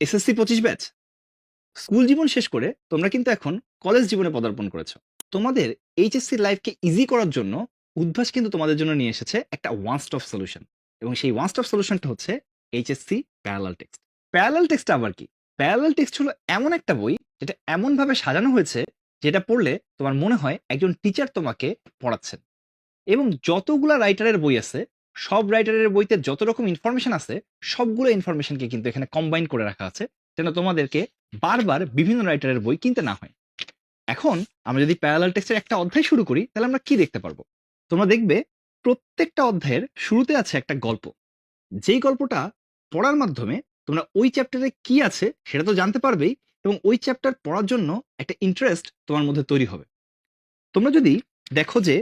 SSC পঁচিশ batch. School জীবন শেষ করে তোমরা কিন্তু এখন কলেজ জীবনে পদার্পণ করেছ। তোমাদের এইচএসসি লাইফকে ইজি করার জন্য উদ্ভাস কিন্তু তোমাদের জন্য নিয়ে এসেছে একটা ওয়ান স্টপ সলিউশন এবং সেই ওয়ান স্টপ সলিউশনটা হচ্ছে HSC parallel text parallel text আবার কি? প্যারালাল টেক্সট হলো এমন একটা বই যেটা এমনভাবে সাজানো হয়েছে যেটা পড়লে তোমার মনে হয় একজন টিচার তোমাকে পড়াচ্ছেন। এবং যতগুলা রাইটারের বই আছে সব রাইটারের বইতে যত রকম ইনফরমেশন আছে, সবগুলো ইনফরমেশনকে কিন্তু এখানে কম্বাইন করে রাখা আছে, যেন তোমাদেরকে বারবার বিভিন্ন রাইটারের বই কিনতে না হয়। এখন আমরা যদি প্যারালাল টেক্সটের একটা অধ্যায় শুরু করি, তাহলে আমরা কি দেখতে পারব? তোমরা দেখবে প্রত্যেকটা অধ্যায়ের শুরুতে আছে একটা গল্প। যেই গল্পটা পড়ার মাধ্যমে তোমরা ওই চ্যাপ্টারে কি আছে সেটা তো জানতে পারবেই এবং ওই চ্যাপ্টার পড়ার জন্য একটা ইন্টারেস্ট তোমার মধ্যে তৈরি হবে। তোমরা যদি দেখো যে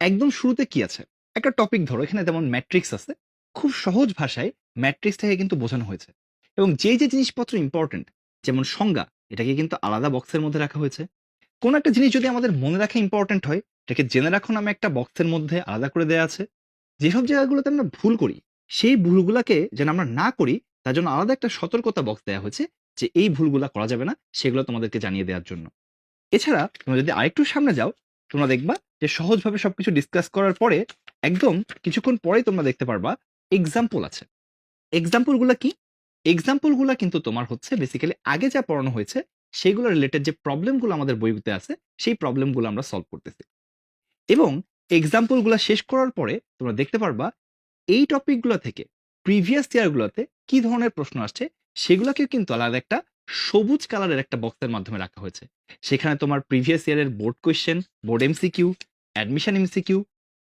একদম শুরুতে কি আছে একটা টপিক ধরো, এখানে যেমন ম্যাট্রিক্স আছে, খুব সহজ ভাষায় ম্যাট্রিক্সটাকে কিন্তু বোঝানো হয়েছে। এবং যে যে জিনিসপত্র ইম্পর্টেন্ট যেমন সংজ্ঞা, এটাকে কিন্তু আলাদা বক্সের মধ্যে রাখা হয়েছে। কোন একটা জিনিস যদি আমাদের মনে রাখা ইম্পর্টেন্ট হয়, এটাকে জেনে রাখো নামে একটা বক্সের মধ্যে আলাদা করে দেওয়া আছে। যেসব জায়গাগুলোতে আমরা ভুল করি, সেই ভুলগুলোকে যেন আমরা না করি, তার জন্য আলাদা একটা সতর্কতা বক্স দেওয়া হয়েছে যে এই ভুলগুলো করা যাবে না, সেগুলো তোমাদেরকে জানিয়ে দেওয়ার জন্য। এছাড়া তোমরা যদি আরেকটু সামনে যাও, তোমরা দেখবা যে সহজভাবে সবকিছু ডিসকাস করার পরে একদম কিছুক্ষণ পরেই তোমরা দেখতে পারবা এক্সাম্পল আছে। এক্সাম্পলগুলো কি? এক্সাম্পলগুলো কিন্তু তোমার হচ্ছে বেসিক্যালি আগে যা পড়ানো হয়েছে সেগুলো রিলেটেড যে প্রবলেমগুলো আমাদের বইতে আছে সেই প্রবলেমগুলো আমরা সলভ করতেছি। এবং এক্সাম্পলগুলো শেষ করার পরে তোমরা দেখতে পারবা এই টপিকগুলো থেকে প্রিভিয়াস ইয়ারগুলোতে কি ধরনের প্রশ্ন আসছে সেগুলোকেও কিন্তু আলাদা একটা সবুজ কালারের একটা বক্সের মাধ্যমে রাখা হয়েছে। সেখানে তোমার প্রিভিয়াস ইয়ারের board question board MCQ admission MCQ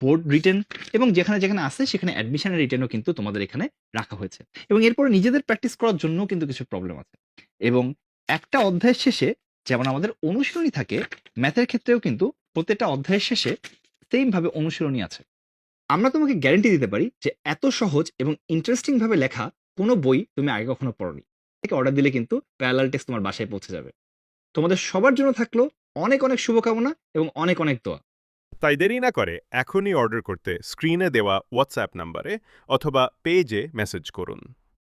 board written এবং যেখানে যেখানে আছে, সেখানে অ্যাডমিশনের রিটেনও কিন্তু তোমাদের এখানে রাখা হয়েছে। এবং এরপরে নিজেদের প্র্যাকটিস করার জন্য কিন্তু কিছু প্রবলেম আছে। এবং একটা অধ্যায়ের শেষে যেমন আমাদের অনুশীলনী থাকে ম্যাথের ক্ষেত্রেও কিন্তু প্রত্যেকটা অধ্যায়ের শেষে সেম ভাবে অনুশীলনী আছে। আমরা তোমাকে গ্যারেন্টি দিতে পারি যে এত সহজ এবং ইন্টারেস্টিং ভাবে লেখা কোনো বই তুমি আগে কখনো পড়োনি। থেকে অর্ডার দিলে কিন্তু প্যারালাল টেক্সট তোমার বাসায় পৌঁছে যাবে। তোমাদের সবার জন্য থাকল অনেক অনেক শুভকামনা এবং অনেক অনেক দোয়া। তাই দেরি না করে এখনই অর্ডার করতে স্ক্রিনে দেওয়া হোয়াটসঅ্যাপ নম্বরে অথবা পেজে মেসেজ করুন।